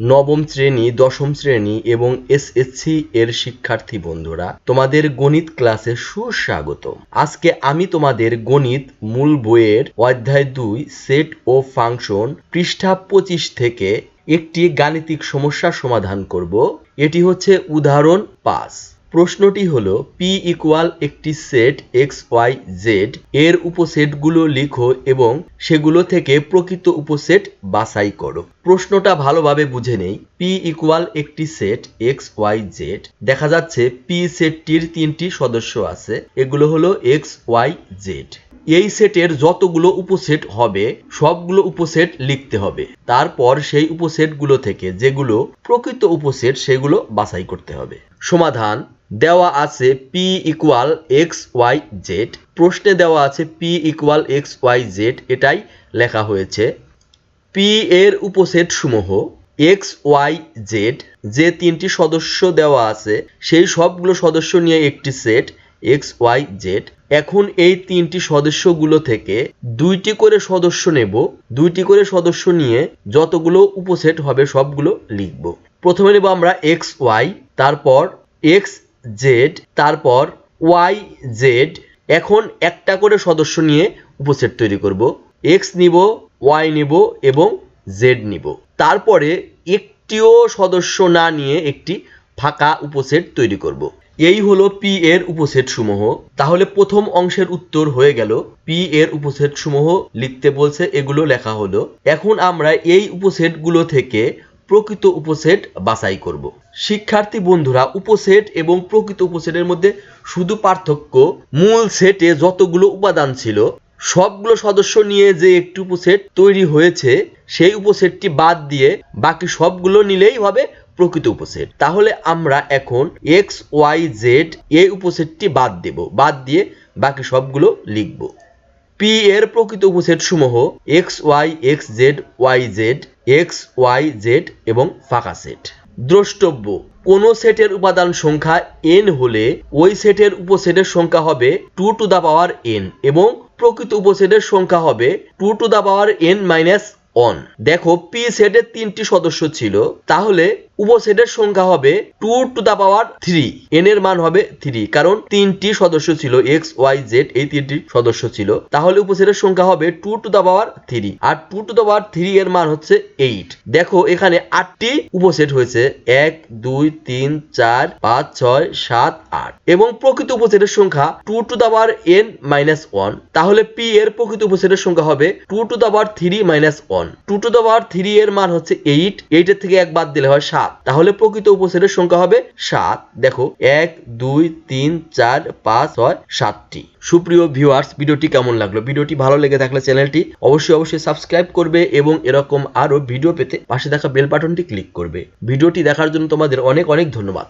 নবম শ্রেণি, দশম শ্রেণি এবং এসএসসি এর শিক্ষার্থী বন্ধুরা, তোমাদের গণিত ক্লাসে সুস্বাগত। আজকে আমি তোমাদের গণিত মূল বইয়ের অধ্যায় দুই, সেট ও ফাংশন পৃষ্ঠা পঁচিশ থেকে একটি গাণিতিক সমস্যা সমাধান করব। এটি হচ্ছে উদাহরণ পাঁচ। প্রশ্নটি হলো পি ইকুয়াল একটি সেট এক্স ওয়াই জেড এর উপসেটগুলো লিখো এবং সেগুলো থেকে প্রকৃত উপসেট বাছাই করো। প্রশ্নটা ভালোভাবে বুঝে নেই। পি ইকুয়াল একটি সেট এক্স ওয়াই জেড দেখা যাচ্ছে পি সেটটির তিনটি সদস্য আছে, এগুলো হলো এক্স ওয়াই জেড এই সেটের যতগুলো উপসেট হবে, সবগুলো উপসেট লিখতে হবে। তারপর সেই উপসেটগুলো থেকে যেগুলো প্রকৃত উপসেট, সেগুলো বাছাই করতে হবে। সমাধান দেওয়া আছে P equal X Y Z প্রশ্নে দেওয়া আছে P equal X Y Z এটাই লেখা হয়েছে। পি এর উপসেট সমূহ এক্স ওয়াই জেড যে তিনটি সদস্য দেওয়া আছে, সেই সবগুলো সদস্য নিয়ে একটি সেট এক্স ওয়াই জেড এখন এই তিনটি সদস্যগুলো থেকে দুইটি করে সদস্য নেব। দুইটি করে সদস্য নিয়ে যতগুলো উপসেট হবে সবগুলো লিখব। প্রথমে নেব আমরা এক্স ওয়াই তারপর এক্স জেড তারপর ওয়াই জেড এখন একটা করে সদস্য নিয়ে উপসেট তৈরি করব। এক্স নিব ওয়াই নিব এবং জেড নিব। তারপরে একটিও সদস্য না নিয়ে একটি ফাঁকা উপসেট তৈরি করব। এই হলো পি এর উপসেট সমূহ। তাহলে প্রথম অংশের উত্তর হয়ে গেল। পি এর উপসেট সমূহ লিখতে বলছে, এগুলো লেখা হলো। এখন আমরা এই উপসেটগুলো থেকে প্রকৃত উপসেট বাছাই করব। শিক্ষার্থী বন্ধুরা, উপসেট এবং প্রকৃত উপসেটের মধ্যে শুধু পার্থক্য, মূল সেটে যতগুলো উপাদান ছিল, সবগুলো সদস্য নিয়ে যে একটি উপসেট তৈরি হয়েছে, সেই উপসেটটি বাদ দিয়ে বাকি সবগুলো নিলেই হবে প্রকৃত উপসেট। তাহলে আমরা এখন এক্স, ওয়াই, জেড এই উপসেটটি বাদ দেব, বাদ দিয়ে বাকি সবগুলো লিখব। পি এর প্রকৃত উপসেট সমূহ x y x z y z x y z এবং ফাঁকা সেট। দ্রষ্টব্য, কোন সেটের উপাদান সংখ্যা এন হলে ওই সেটের উপসেটের সংখ্যা হবে two to the power n এবং প্রকৃত উপসেটের সংখ্যা হবে two to the power n minus one দেখো পি সেটের তিনটি সদস্য ছিল, তাহলে উপসেটের সংখ্যা হবে two to the power three n এর মান হবে থ্রি কারণ তিনটি সদস্য ছিল এক্স ওয়াই জেড এই তিনটি সদস্য ছিল। তাহলে উপসেটের সংখ্যা হবে two to the power three R two to the power three এর মান হচ্ছে এইট দেখো, এখানে আটটি উপসেট হয়েছে, এক, দুই, তিন, চার, পাঁচ, ছয়, সাত, আট। এবং প্রকৃত উপসেটের সংখ্যা two to the power n minus one তাহলে পি এর প্রকৃত উপসেটের সংখ্যা হবে two to the power three minus one two to the power three এর মান হচ্ছে এইট এইটের থেকে এক বাদ দিলে হয় সাত। তাহলে প্রকৃত উপসেটের সংখ্যা হবে সাত। দেখো, এক, দুই, তিন, চার, পাঁচ, ছয়, সাতটি। সুপ্রিয় ভিউয়ার্স ভিডিওটি কেমন লাগল? ভিডিওটি ভালো লেগে থাকলে চ্যানেলটি অবশ্যই অবশ্যই সাবস্ক্রাইব করবে এবং এরকম আরও ভিডিও পেতে পাশে দেখা বেল বাটনটি ক্লিক করবে। ভিডিওটি দেখার জন্য তোমাদের অনেক অনেক ধন্যবাদ।